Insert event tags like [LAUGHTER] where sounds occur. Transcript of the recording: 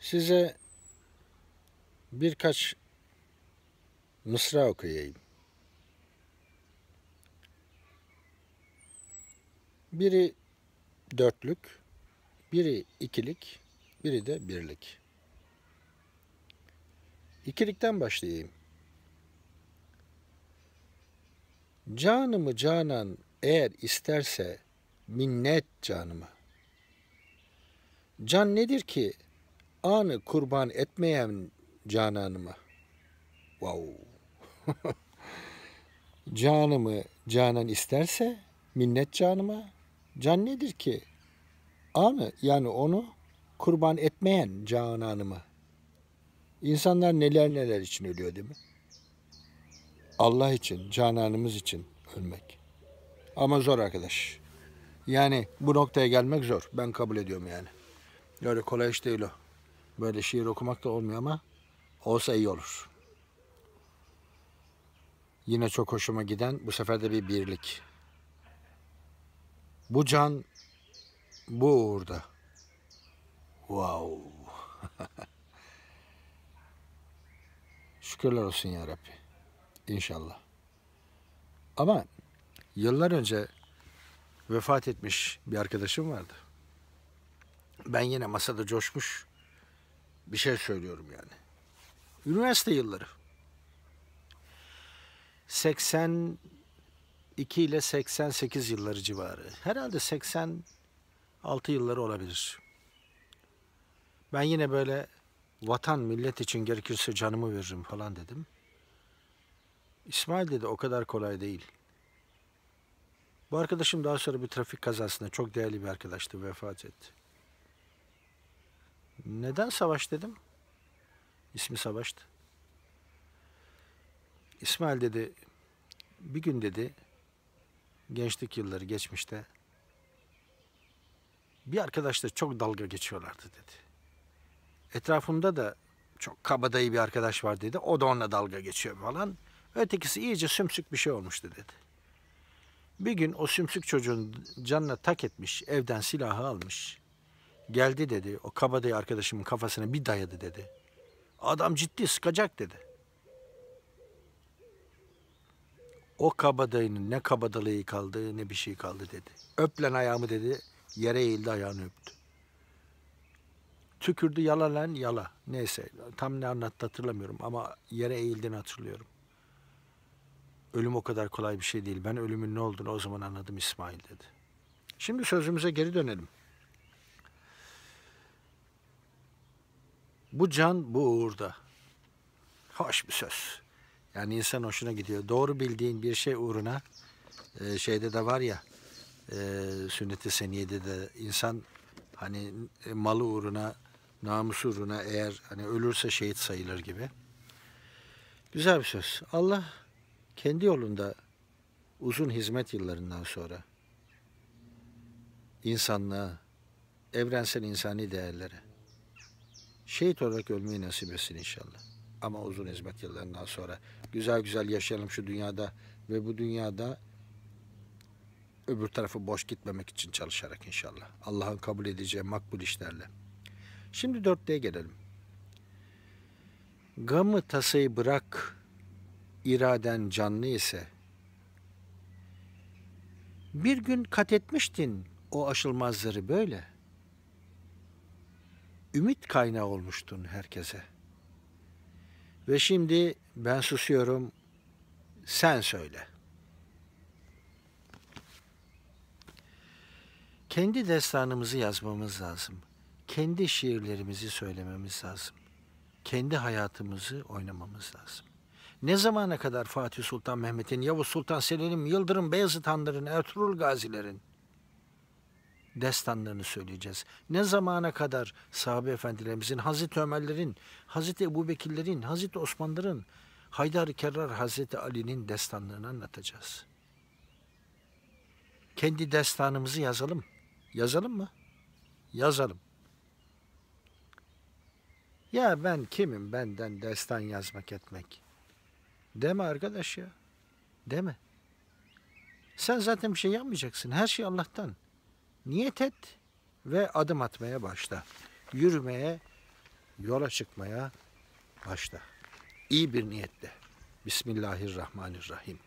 Size birkaç mısra okuyayım. Biri dörtlük, biri ikilik, biri de birlik. İkilikten başlayayım. Canımı canan eğer isterse minnet canıma. Can nedir ki anı kurban etmeyen cananıma? Wow. [LAUGHS] Canımı canan isterse minnet canıma. Can nedir ki anı yani onu kurban etmeyen cananıma. İnsanlar neler neler için ölüyor değil mi? Allah için, cananımız için ölmek. Ama zor arkadaş. Yani bu noktaya gelmek zor. Ben kabul ediyorum yani. Öyle kolay iş değil o. Böyle şiir okumak da olmuyor ama olsa iyi olur. Yine çok hoşuma giden bu sefer de bir birlik. Bu can bu uğurda. Wow. [LAUGHS] Şükürler olsun ya Rabbi. İnşallah. Ama yıllar önce vefat etmiş bir arkadaşım vardı. Ben yine masada coşmuş bir şey söylüyorum yani. Üniversite yılları. 82 ile 88 yılları civarı. Herhalde 86 yılları olabilir. Ben yine böyle vatan millet için gerekirse canımı veririm falan dedim. İsmail dedi o kadar kolay değil. Bu arkadaşım daha sonra bir trafik kazasında çok değerli bir arkadaştı vefat etti. Neden savaş dedim? İsmi Savaş'tı. İsmail dedi bir gün dedi gençlik yılları geçmişte bir arkadaşla çok dalga geçiyorlardı dedi. Etrafımda da çok kabadayı bir arkadaş var dedi. O da onunla dalga geçiyor falan. Ötekisi iyice sümsük bir şey olmuştu dedi. Bir gün o sümsük çocuğun canına tak etmiş, evden silahı almış. Geldi dedi, o kabadayı arkadaşımın kafasına bir dayadı dedi. Adam ciddi sıkacak dedi. O kabadayının ne kabadalığı kaldı ne bir şey kaldı dedi. Öplen ayağımı dedi, yere eğildi ayağını öptü. Tükürdü yala lan yala. Neyse tam ne anlattı hatırlamıyorum ama yere eğildiğini hatırlıyorum. Ölüm o kadar kolay bir şey değil. Ben ölümün ne olduğunu o zaman anladım İsmail dedi. Şimdi sözümüze geri dönelim. Bu can bu uğurda. Hoş bir söz. Yani insan hoşuna gidiyor. Doğru bildiğin bir şey uğruna e, şeyde de var ya e, sünnet-i seniyede de insan hani e, malı uğruna namusu uğruna eğer hani ölürse şehit sayılır gibi. Güzel bir söz. Allah kendi yolunda uzun hizmet yıllarından sonra insanlığa, evrensel insani değerlere şehit olarak ölmeyi nasip etsin inşallah. Ama uzun hizmet yıllarından sonra güzel güzel yaşayalım şu dünyada ve bu dünyada öbür tarafı boş gitmemek için çalışarak inşallah. Allah'ın kabul edeceği makbul işlerle. Şimdi dörtlüğe gelelim. Gamı tasayı bırak, iraden canlı ise, bir gün kat etmiştin o aşılmazları böyle. Ümit kaynağı olmuştun herkese. Ve şimdi ben susuyorum, sen söyle. Kendi destanımızı yazmamız lazım. Kendi şiirlerimizi söylememiz lazım. Kendi hayatımızı oynamamız lazım. Ne zamana kadar Fatih Sultan Mehmet'in, Yavuz Sultan Selim'in, Yıldırım Beyazıt Hanların, Ertuğrul Gazilerin destanlarını söyleyeceğiz. Ne zamana kadar sahabe efendilerimizin, Hazreti Ömerlerin, Hazreti Ebubekirlerin, Hazreti Osmanlıların, Haydar-ı Kerrar Hazreti Ali'nin destanlarını anlatacağız. Kendi destanımızı yazalım. Yazalım mı? Yazalım. Ya ben kimim benden destan yazmak etmek? Deme arkadaş ya. Deme. Sen zaten bir şey yapmayacaksın. Her şey Allah'tan. Niyet et ve adım atmaya başla. Yürümeye yola çıkmaya başla. İyi bir niyetle. Bismillahirrahmanirrahim.